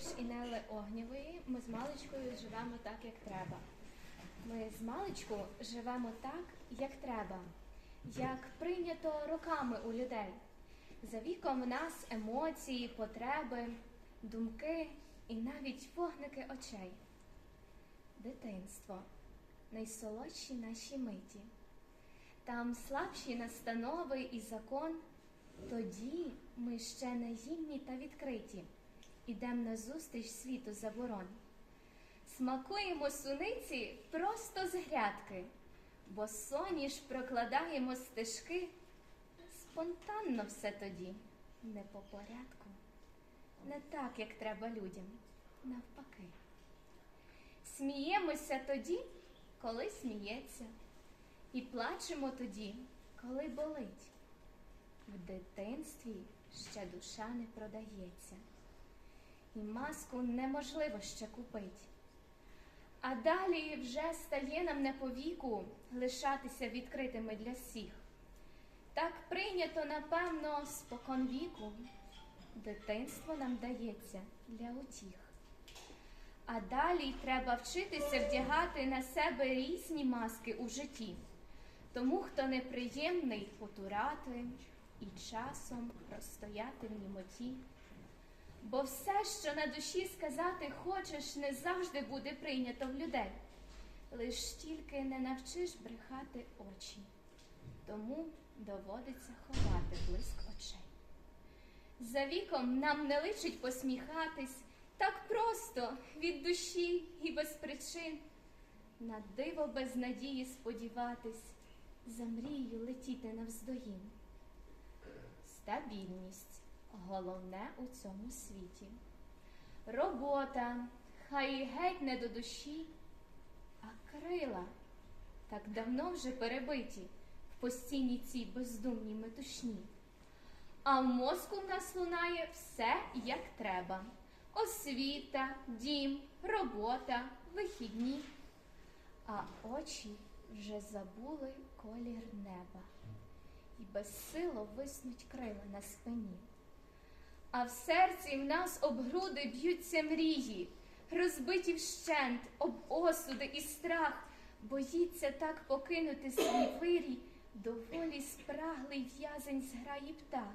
ж Інели Огнєвої ми з маличкою живемо так, як треба. Ми з маличку живемо так, як треба, як прийнято роками у людей. За віком нас емоції, потреби, думки і навіть вогники очей. Дитинство найсолодші наші миті. Там слабші настанови і закон. Тоді ми ще наївні та відкриті, ідем назустріч світу заборон. Смакуємо суниці просто з грядки, бо соніш прокладаємо стежки. Спонтанно все тоді, не по порядку, не так, як треба людям, навпаки. Сміємося тоді, коли сміється, і плачемо тоді, коли болить. В дитинстві ще душа не продається, і маску неможливо ще купить. А далі вже стає нам не по віку лишатися відкритими для всіх. Так прийнято, напевно, спокон віку. Дитинство нам дається для утіх. А далі треба вчитися вдягати на себе різні маски у житті. Тому, хто неприємний, потурати і часом розстояти в німоті. Бо все, що на душі сказати хочеш, не завжди буде прийнято в людей. Лиш тільки не навчиш брехати очі, тому доводиться ховати блиск очей. За віком нам не личить посміхатись так просто від душі і без причин. На диво без надії сподіватись, за мрією летіти навздогін. Стабільність головне у цьому світі. Робота, хай геть не до душі, а крила так давно вже перебиті в постійній цій бездумній метушні. А в мозку в нас лунає все як треба: освіта, дім, робота, вихідні. А очі вже забули колір неба і безсило виснуть крила на спині. А в серці в нас об груди б'ються мрії, розбиті вщент, об осуди і страх, боїться так покинути свій вирій, доволі спраглий в'язень зграї птах.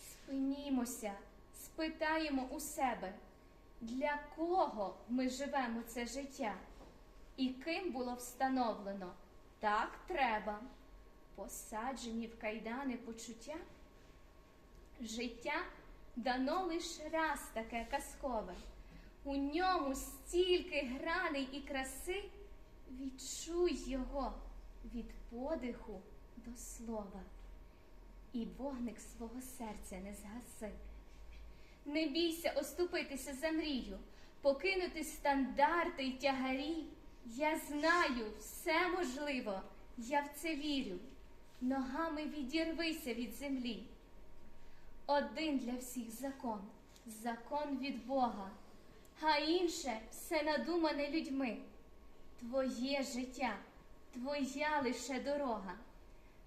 Спинімося, спитаємо у себе, для кого ми живемо це життя, і ким було встановлено? Так треба. Посаджені в кайдани почуття. Життя дано лиш раз таке казкове, у ньому стільки граней і краси, відчуй його від подиху до слова, і вогник свого серця не згаси. Не бійся оступитися за мрію, покинути стандарти й тягарі. Я знаю, все можливо, я в це вірю ногами відірвися від землі. Один для всіх закон, закон від Бога, а інше все надумане людьми. Твоє життя, твоя лише дорога,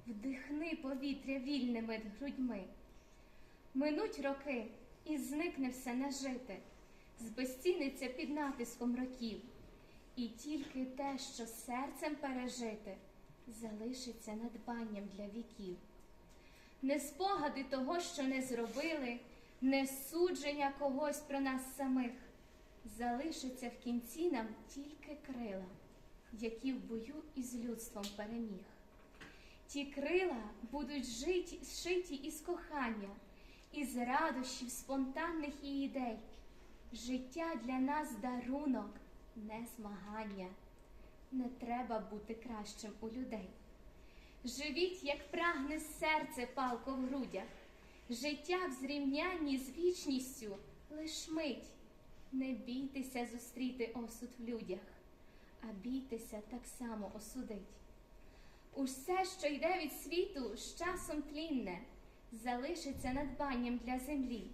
вдихни повітря вільними грудьми. Минуть роки і зникне все нажите, збезціниться під натиском років, і тільки те, що серцем пережити залишиться надбанням для віків. Не спогади того, що не зробили, не судження когось про нас самих. Залишиться в кінці нам тільки крила, які в бою із людством переміг. Ті крила будуть житі, зшиті із кохання, із радощів, спонтанних і ідей. Життя для нас дарунок, не змагання не треба бути кращим у людей. Живіть, як прагне серце палко в грудях, життя в зрівнянні з вічністю лиш мить. Не бійтеся зустріти осуд в людях, а бійтеся так само осудить. Усе, що йде від світу, з часом тлінне, залишиться надбанням для землі,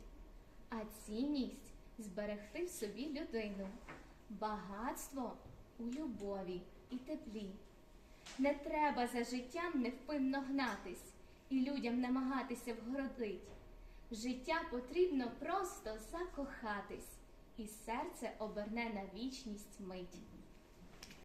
а цінність зберегти в собі людину, багатство у любові і теплі. Не треба за життям невпинно гнатись і людям намагатися вгородить. життя потрібно просто закохатись, і серце оберне на вічність мить.